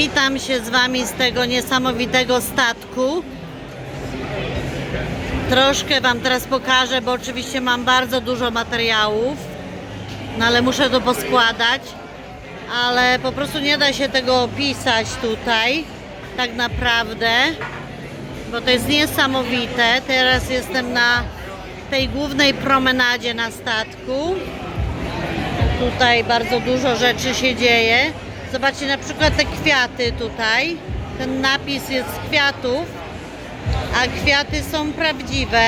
witam się z Wami z tego niesamowitego statku. Troszkę Wam teraz pokażę, bo oczywiście mam bardzo dużo materiałów, no ale muszę to poskładać, ale po prostu nie da się tego opisać tutaj, tak naprawdę, bo to jest niesamowite. Teraz jestem na tej głównej promenadzie na statku. Tutaj bardzo dużo rzeczy się dzieje. Zobaczcie na przykład te kwiaty tutaj. Ten napis jest z kwiatów, a kwiaty są prawdziwe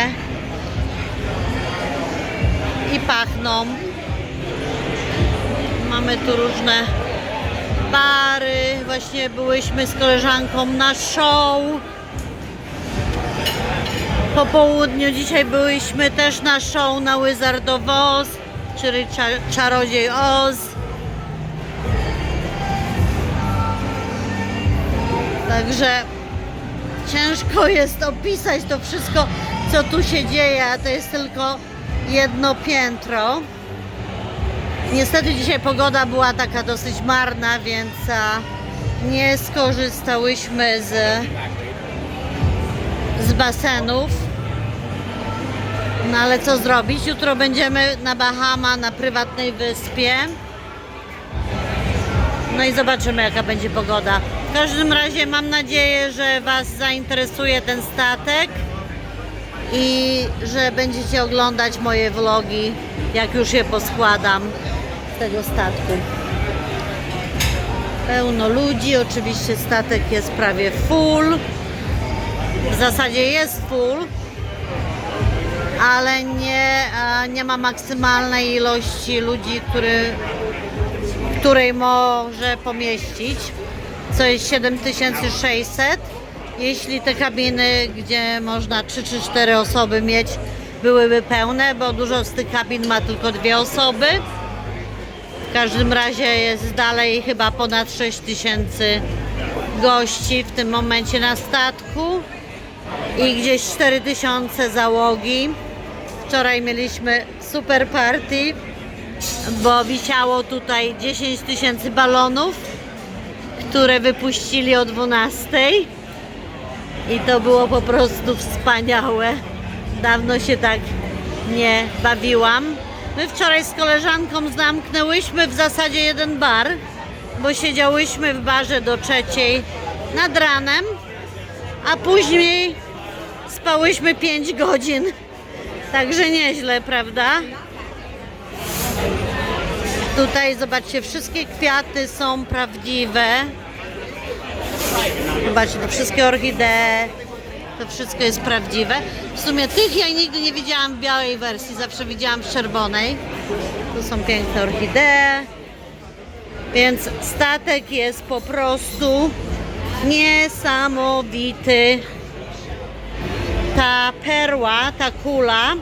i pachną. Mamy tu różne bary. Właśnie byłyśmy z koleżanką na show. Po południu dzisiaj byliśmy też na show na Wizard of Oz, czyli cza- Czarodziej Oz. Także ciężko jest opisać to wszystko, co tu się dzieje, a to jest tylko jedno piętro. Niestety dzisiaj pogoda była taka dosyć marna, więc nie skorzystałyśmy z, z basenów. No ale co zrobić? Jutro będziemy na Bahama, na prywatnej wyspie. No i zobaczymy, jaka będzie pogoda. W każdym razie mam nadzieję, że Was zainteresuje ten statek i że będziecie oglądać moje vlogi, jak już je poskładam z tego statku. Pełno ludzi, oczywiście statek jest prawie full. W zasadzie jest full, ale nie, nie ma maksymalnej ilości ludzi, który, której może pomieścić, co jest 7600. Jeśli te kabiny, gdzie można 3 czy 4 osoby mieć, byłyby pełne, bo dużo z tych kabin ma tylko dwie osoby. W każdym razie jest dalej chyba ponad 6000 gości w tym momencie na statku i gdzieś 4000 załogi. Wczoraj mieliśmy super party, bo wisiało tutaj 10 tysięcy balonów, które wypuścili o 12. I to było po prostu wspaniałe. Dawno się tak nie bawiłam. My wczoraj z koleżanką zamknęłyśmy w zasadzie jeden bar, bo siedziałyśmy w barze do trzeciej nad ranem, a później spałyśmy 5 godzin. Także nieźle, prawda? Tutaj zobaczcie, wszystkie kwiaty są prawdziwe. Zobaczcie, to wszystkie orchidee, to wszystko jest prawdziwe. W sumie tych ja nigdy nie widziałam w białej wersji, zawsze widziałam w czerwonej. Tu są piękne orchidee. Więc statek jest po prostu niesamowity. Ta perła, ta kula,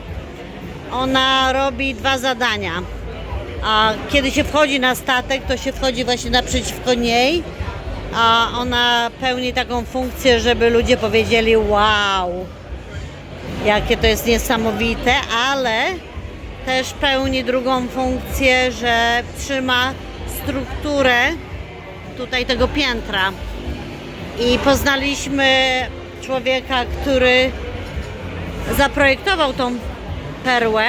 ona robi dwa zadania. A kiedy się wchodzi na statek, to się wchodzi właśnie naprzeciwko niej, a ona pełni taką funkcję, żeby ludzie powiedzieli wow, jakie to jest niesamowite, ale też pełni drugą funkcję, że trzyma strukturę tutaj tego piętra. I poznaliśmy człowieka, który zaprojektował tą perłę.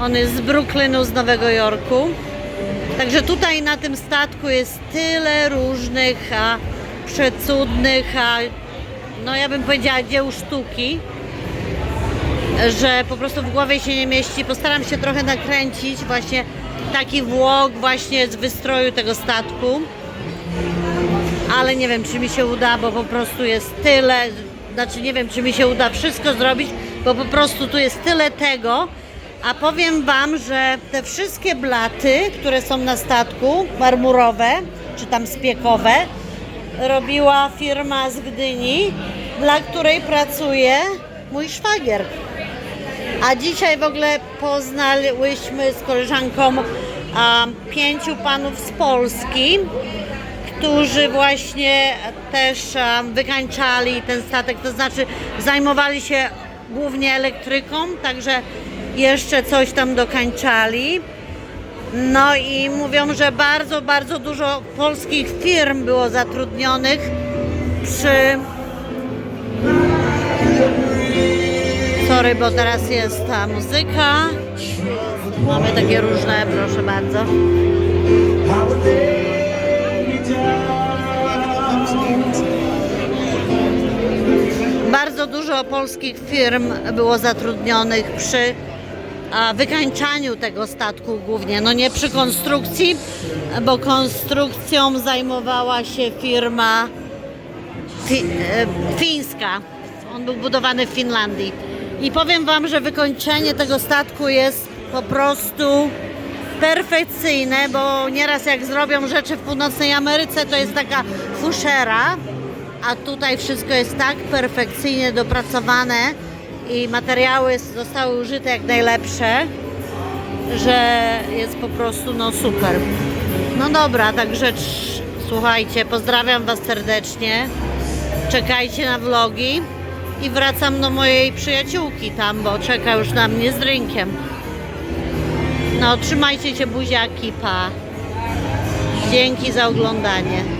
On jest z Brooklynu, z Nowego Jorku. Także tutaj na tym statku jest tyle różnych a, przecudnych, a, no ja bym powiedziała dzieł sztuki, że po prostu w głowie się nie mieści. Postaram się trochę nakręcić właśnie taki vlog właśnie z wystroju tego statku. Ale nie wiem, czy mi się uda, bo po prostu jest tyle, znaczy nie wiem, czy mi się uda wszystko zrobić, bo po prostu tu jest tyle tego, a powiem Wam, że te wszystkie blaty, które są na statku, marmurowe, czy tam spiekowe, robiła firma z Gdyni, dla której pracuje mój szwagier. A dzisiaj w ogóle poznałyśmy z koleżanką a, pięciu panów z Polski, którzy właśnie też a, wykańczali ten statek, to znaczy zajmowali się głównie elektryką, także jeszcze coś tam dokańczali. No i mówią, że bardzo, bardzo dużo polskich firm było zatrudnionych przy. Sorry, bo teraz jest ta muzyka. Mamy takie różne, proszę bardzo. Bardzo dużo polskich firm było zatrudnionych przy wykańczaniu tego statku głównie. No nie przy konstrukcji, bo konstrukcją zajmowała się firma fi, e, fińska. On był budowany w Finlandii. I powiem Wam, że wykończenie tego statku jest po prostu perfekcyjne, bo nieraz jak zrobią rzeczy w północnej Ameryce, to jest taka fuszera, a tutaj wszystko jest tak perfekcyjnie dopracowane i materiały zostały użyte jak najlepsze, że jest po prostu no super. No dobra, także słuchajcie, pozdrawiam Was serdecznie. Czekajcie na vlogi i wracam do mojej przyjaciółki tam, bo czeka już na mnie z drinkiem. No, trzymajcie się buziaki, pa. Dzięki za oglądanie.